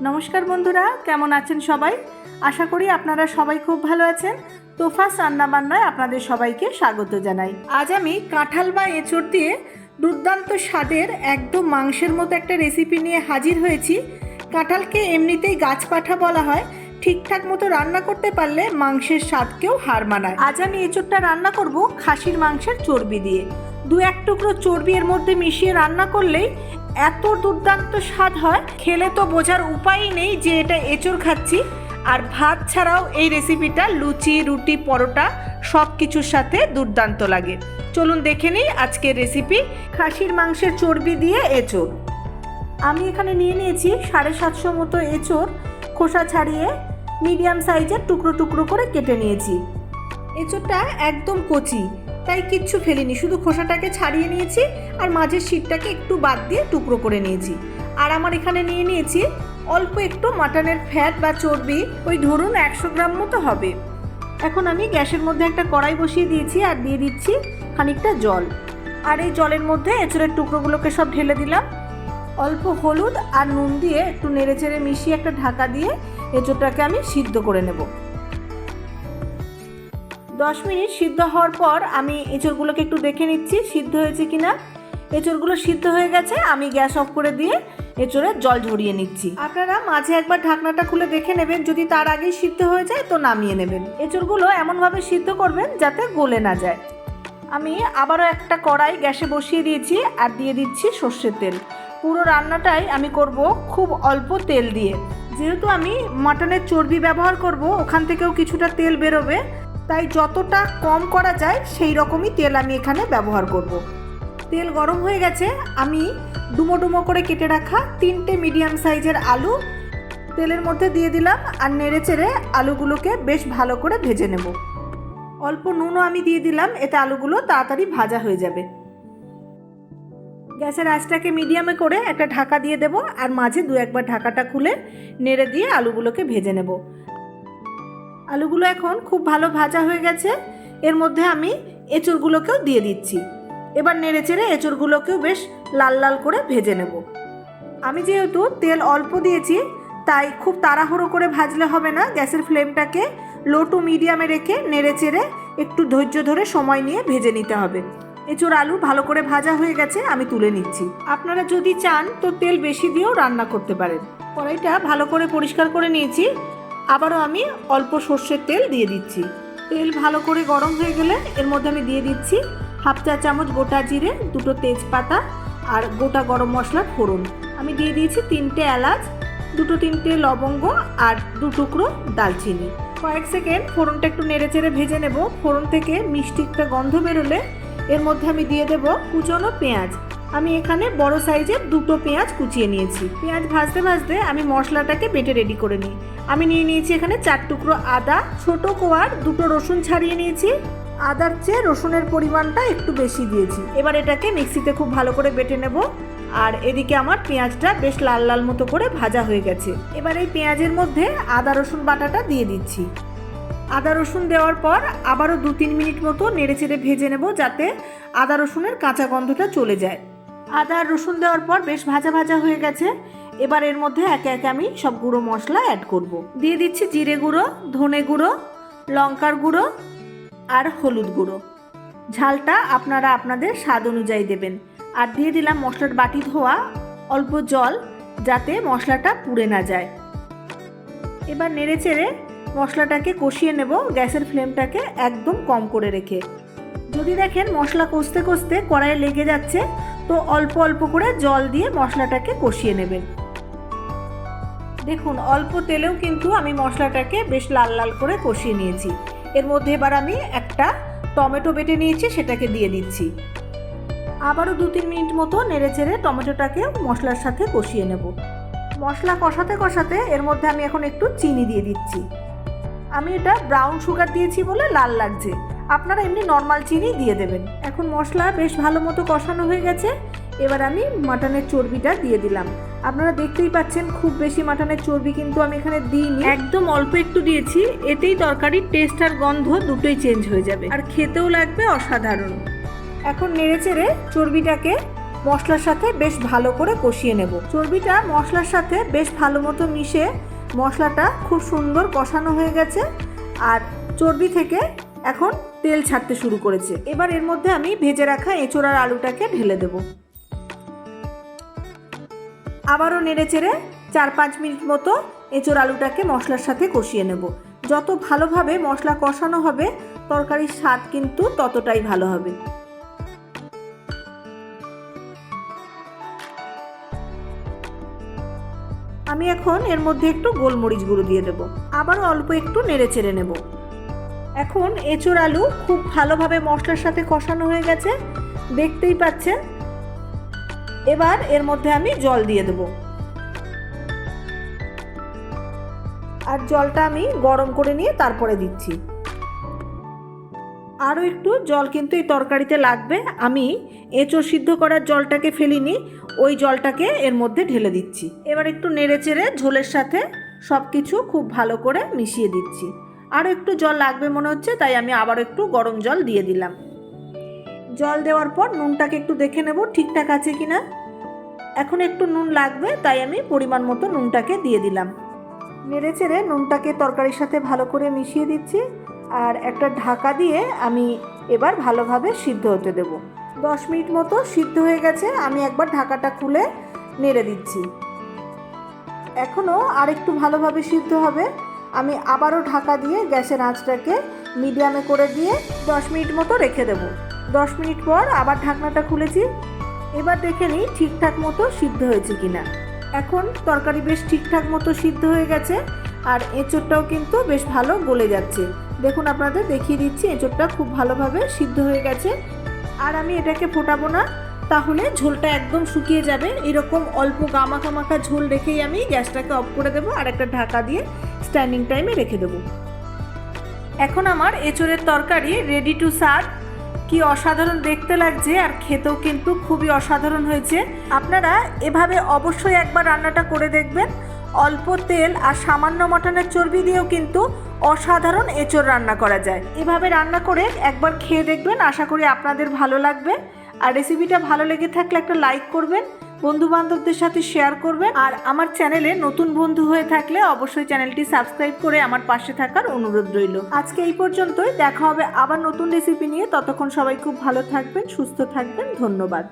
নমস্কার বন্ধুরা, কেমন আছেন সবাই? আশা করি আপনারা সবাই খুব ভালো আছেন। তোফাস রান্নাবান্নায় আপনাদের সবাইকে স্বাগত জানাই। আজ আমি কাঁঠাল বা এঁচড় দিয়ে দুর্দান্ত স্বাদের একদম মাংসের মতো একটা রেসিপি নিয়ে হাজির হয়েছি। কাঁঠালকে এমনিতেই গাছপাঠা বলা হয়। ঠিকঠাক মতো রান্না করতে পারলে মাংসের স্বাদকেও হার মানায়। আজ আমি এঁচড়টা রান্না করব খাসির মাংসের চর্বি দিয়ে। দু এক টুকরো চর্বি এর মধ্যে মিশিয়ে রান্না করলেই এত দুর্দান্ত স্বাদ হয়, খেলে তো বোঝার উপায়ই নেই যে এটা এঁচড় খাচ্ছি। আর ভাত ছাড়াও এই রেসিপিটা লুচি, রুটি, পরোটা সব কিছুর সাথে দুর্দান্ত লাগে। চলুন দেখে নিই আজকের রেসিপি খাসির মাংসের চর্বি দিয়ে এঁচড়। আমি এখানে নিয়ে নিয়েছি সাড়ে সাতশো মতো এঁচড়, খোসা ছাড়িয়ে মিডিয়াম সাইজের টুকরো টুকরো করে কেটে নিয়েছি। এঁচড়টা একদম কচি তাই কিচ্ছু ফেলিনি, শুধু খোসাটাকে ছাড়িয়ে নিয়েছি আর মাঝের শীতটাকে একটু বাদ দিয়ে টুকরো করে নিয়েছি। আর আমার এখানে নিয়ে নিয়েছি অল্প একটু মাটনের ফ্যাট বা চর্বি, ওই ধরুন একশো গ্রাম মতো হবে। এখন আমি গ্যাসের মধ্যে একটা কড়াই বসিয়ে দিয়েছি আর দিয়ে দিচ্ছি খানিকটা জল। আর এই জলের মধ্যে এঁচড়ের টুকরোগুলোকে সব ঢেলে দিলাম। অল্প হলুদ আর নুন দিয়ে একটু নেড়ে চেড়ে মিশিয়ে একটা ঢাকা দিয়ে এঁচড়টাকে আমি সিদ্ধ করে নেব। দশ মিনিট সিদ্ধ হওয়ার পর আমি এঁচড়গুলোকে একটু দেখে নিচ্ছি, সিদ্ধ হয়েছে কিনা। এঁচড়গুলো সিদ্ধ হয়ে গেছে, আমি গ্যাস অফ করে দিয়ে এঁচড়ের জল ঝরিয়ে নিচ্ছি। আপনারা মাঝে একবার ঢাকনাটা খুলে দেখে নেবেন, যদি তার আগেই সিদ্ধ হয়ে যায় তো নামিয়ে নেবেন। এঁচড়গুলো এমনভাবে সিদ্ধ করবেন যাতে গলে না যায়। আমি আবারও একটা কড়াই গ্যাসে বসিয়ে দিয়েছি আর দিয়ে দিচ্ছি সর্ষের তেল। পুরো রান্নাটাই আমি করব খুব অল্প তেল দিয়ে। যেহেতু আমি মাটনের চর্বি ব্যবহার করব, ওখান থেকেও কিছুটা তেল বেরোবে। তাই যতটা কম করা যায় সেই রকমই তেল আমি এখানে ব্যবহার করব। তেল গরম হয়ে গেছে, আমি ডুমো ডুমো করে কেটে রাখা তিনটে মিডিয়াম সাইজের আলু তেলের মধ্যে দিয়ে দিলাম আর নেড়ে চেড়ে আলুগুলোকে বেশ ভালো করে ভেজে নেব। অল্প নুনও আমি দিয়ে দিলাম, এতে আলুগুলো তাড়াতাড়ি ভাজা হয়ে যাবে। গ্যাসের আঁচটাকে মিডিয়ামে করে একটা ঢাকা দিয়ে দেব আর মাঝে দু একবার ঢাকাটা খুলে নেড়ে দিয়ে আলুগুলোকে ভেজে নেব। আলুগুলো এখন খুব ভালো ভাজা হয়ে গেছে। এর মধ্যে আমি এঁচড়গুলোকেও দিয়ে দিচ্ছি। এবার নেড়ে চেড়ে এঁচড়গুলোকেও বেশ লাল লাল করে ভেজে নেব। আমি যেহেতু তেল অল্প দিয়েছি, তাই খুব তাড়াহুড়ো করে ভাজলে হবে না। গ্যাসের ফ্লেমটাকে লো টু মিডিয়ামে রেখে নেড়ে চেড়ে একটু ধৈর্য ধরে সময় নিয়ে ভেজে নিতে হবে। এঁচড় আলু ভালো করে ভাজা হয়ে গেছে, আমি তুলে নিচ্ছি। আপনারা যদি চান তো তেল বেশি দিয়েও রান্না করতে পারেন। কড়াইটা ভালো করে পরিষ্কার করে নিয়েছি। আবারও আমি অল্প সর্ষের তেল দিয়ে দিচ্ছি। তেল ভালো করে গরম হয়ে গেলে এর মধ্যে আমি দিয়ে দিচ্ছি হাফ চা চামচ গোটা জিরে, দুটো তেজপাতা আর গোটা গরম মশলার ফোড়ন। আমি দিয়ে দিয়েছি তিনটে এলাচ, দুটো তিনটে লবঙ্গ আর দু টুকরো দালচিনি। কয়েক সেকেন্ড ফোড়নটা একটু নেড়ে চেড়ে ভেজে নেব। ফোড়ন থেকে মিষ্টি একটা গন্ধ বেরোলে এর মধ্যে আমি দিয়ে দেব কুচনো পেঁয়াজ। আমি এখানে বড় সাইজের দুটো পেঁয়াজ কুচিয়ে নিয়েছি। পেঁয়াজ ভাজতে ভাজতে আমি মশলাটাকে বেটে রেডি করে নিই। আমি নিয়ে নিয়েছি এখানে চার টুকরো আদা, ছোট কোয়ার, দুটো রসুন ছাড়িয়ে নিয়েছি। আদার চেয়ে রসুনের পরিমাণটা একটু বেশি দিয়েছি। এবার এটাকে মিক্সিতে খুব ভালো করে বেটে নেব। আর এদিকে আমার পেঁয়াজটা বেশ লাল লাল মতো করে ভাজা হয়ে গেছে। এবার এই পেঁয়াজের মধ্যে আদা, রসুন বাটাটা দিয়ে দিচ্ছি। আদা, রসুন দেওয়ার পর আবারও দু তিন মিনিট মতো নেড়ে চেড়ে ভেজে নেব যাতে আদা, রসুনের কাঁচা গন্ধটা চলে যায়। আদা আর রসুন দেওয়ার পর বেশ ভাজা ভাজা হয়ে গেছে। এবার এর মধ্যে একে একে আমি সব গুঁড়ো মশলা অ্যাড করব। দিয়ে দিচ্ছি জিরে গুঁড়ো, ধনে গুঁড়ো, লঙ্কার গুঁড়ো আর হলুদ গুঁড়ো। ঝালটা আপনারা আপনাদের স্বাদ অনুযায়ী দেবেন। আর দিয়ে দিলাম মশলার বাটি ধোয়া, অল্প জল, যাতে মশলাটা পুড়ে না যায়। এবার নেড়ে চেড়ে মশলাটাকে কষিয়ে নেব, গ্যাসের ফ্লেমটাকে একদম কম করে রেখে। যদি দেখেন মশলা কষতে কষতে কড়াইয়ে লেগে যাচ্ছে তো অল্প অল্প করে জল দিয়ে মশলাটাকে কষিয়ে নেবেন। দেখুন, অল্প তেলেও কিন্তু আমি মশলাটাকে বেশ লাল লাল করে কষিয়ে নিয়েছি। এর মধ্যে এবার আমি একটা টমেটো বেটে নিয়েছি, সেটাকে দিয়ে দিচ্ছি। আবারও দু তিন মিনিট মতো নেড়ে চেড়ে টমেটোটাকে মশলার সাথে কষিয়ে নেব। মশলা কষাতে কষাতে এর মধ্যে আমি এখন একটু চিনি দিয়ে দিচ্ছি। আমি এটা ব্রাউন সুগার দিয়েছি বলে লাল লাগছে। আপনারা এমনি নর্মাল চিনি দিয়ে দেবেন। এখন মশলা বেশ ভালো মতো কষানো হয়ে গেছে। এবার আমি মাটনের চর্বিটা দিয়ে দিলাম। আপনারা দেখতেই পাচ্ছেন খুব বেশি মাটনের চর্বি কিন্তু আমি এখানে দিইনি। একদম অল্প একটু দিয়েছি। এতেই তরকারির টেস্ট আর গন্ধ দুটোই চেঞ্জ হয়ে যাবে। আর খেতেও লাগবে অসাধারণ। এখন নেড়ে চেড়ে চর্বিটাকে মশলার সাথে বেশ ভালো করে কষিয়ে নেব। চর্বিটা মশলার সাথে বেশ ভালো মতো মিশে মশলাটা খুব সুন্দর কষানো হয়ে গেছে। আর চর্বি থেকে এখন তেল ছাড়তে শুরু করেছে। এবার এর মধ্যে আমি ভেজে রাখা এঁচোড়ার আলুটাকে ঢেলে দেব। আবারও নেড়ে চেড়ে চার পাঁচ মিনিট মতো এঁচোড় আলুটাকে মশলার সাথে কষিয়ে নেব। যত ভালোভাবে মশলা কষানো হবে, তরকারির স্বাদ কিন্তু ততটাই ভালো হবে। আমি এখন এর মধ্যে একটু গোলমরিচ গুঁড়ো দিয়ে দেবো। আবারও অল্প একটু নেড়ে চেড়ে নেব। এখন এঁচোড় আলু খুব ভালোভাবে মশলার সাথে কষানো হয়ে গেছে। দেখতেই পাচ্ছেন। এবার এর মধ্যে আমি জল দিয়ে দেবো। আর জলটা আমি গরম করে নিয়ে তারপরে দিচ্ছি। আরও একটু জল কিন্তু এই তরকারিতে লাগবে। আমি এঁচো সিদ্ধ করার জলটাকে ফেলিনি, ওই জলটাকে এর মধ্যে ঢেলে দিচ্ছি। এবার একটু নেড়ে চেড়ে ঝোলের সাথে সব কিছু খুব ভালো করে মিশিয়ে দিচ্ছি। আরও একটু জল লাগবে মনে হচ্ছে, তাই আমি আবার একটু গরম জল দিয়ে দিলাম। জল দেওয়ার পর নুনটাকে একটু দেখে নেব ঠিকঠাক আছে কি না এখন একটু নুন লাগবে, তাই আমি পরিমাণ মতো নুনটাকে দিয়ে দিলাম। নেড়ে চেড়ে নুনটাকে তরকারির সাথে ভালো করে মিশিয়ে দিচ্ছি, আর একটা ঢাকা দিয়ে আমি এবার ভালোভাবে সিদ্ধ হতে দেব। দশ মিনিট মতো সিদ্ধ হয়ে গেছে, আমি একবার ঢাকাটা খুলে নেড়ে দিচ্ছি। এখনও আরেকটু ভালোভাবে সিদ্ধ হবে। আমি আবারও ঢাকা দিয়ে গ্যাসের আঁচটাকে মিডিয়ামে করে দিয়ে দশ মিনিট মতো রেখে দেব। দশ মিনিট পর আবার ঢাকনাটা খুলেছি। এবার দেখে নিই ঠিকঠাক মতো সিদ্ধ হয়েছে কিনা। এখন তরকারি বেশ ঠিকঠাক মতো সিদ্ধ হয়ে গেছে আর এঁচোড়টাও কিন্তু বেশ ভালো গলে যাচ্ছে। দেখুন আপনাদের দেখিয়ে দিচ্ছি, এঁচোড়টা খুব ভালোভাবে সিদ্ধ হয়ে গেছে। আর আমি এটাকে ফোটাবো না। তাহলে ঝোলটা একদম শুকিয়ে যাবে। এরকম অল্প গামাখা মাখা ঝোল রেখেই আমি গ্যাসটাকে অফ করে দেবো আর একটা ঢাকা দিয়ে স্ট্যান্ডিং টাইমে রেখে দেবো। এখন আমার এঁচোড়ের তরকারি রেডি টু সার্ভ কি অসাধারণ দেখতে লাগছে আর খেতেও কিন্তু খুবই অসাধারণ হয়েছে। আপনারা এভাবে অবশ্যই একবার রান্নাটা করে দেখবেন। অল্প তেল আর সামান্য মটনের চর্বি দিয়েও কিন্তু অসাধারণ এঁচোড় রান্না করা যায়। এভাবে রান্না করে একবার খেয়ে দেখবেন। আশা করি আপনাদের ভালো লাগবে। আর রেসিপিটা ভালো লেগে থাকলে একটা লাইক করবেন বন্ধু বান্ধবদের সাথে শেয়ার করবেন। আর আমার চ্যানেলে নতুন বন্ধু হয়ে থাকলে অবশ্যই চ্যানেলটি সাবস্ক্রাইব করে আমার পাশে থাকার অনুরোধ রইল। আজকে এই পর্যন্তই, দেখা হবে আবার নতুন রেসিপি নিয়ে। ততক্ষণ সবাই খুব ভালো থাকবেন, সুস্থ থাকবেন, ধন্যবাদ।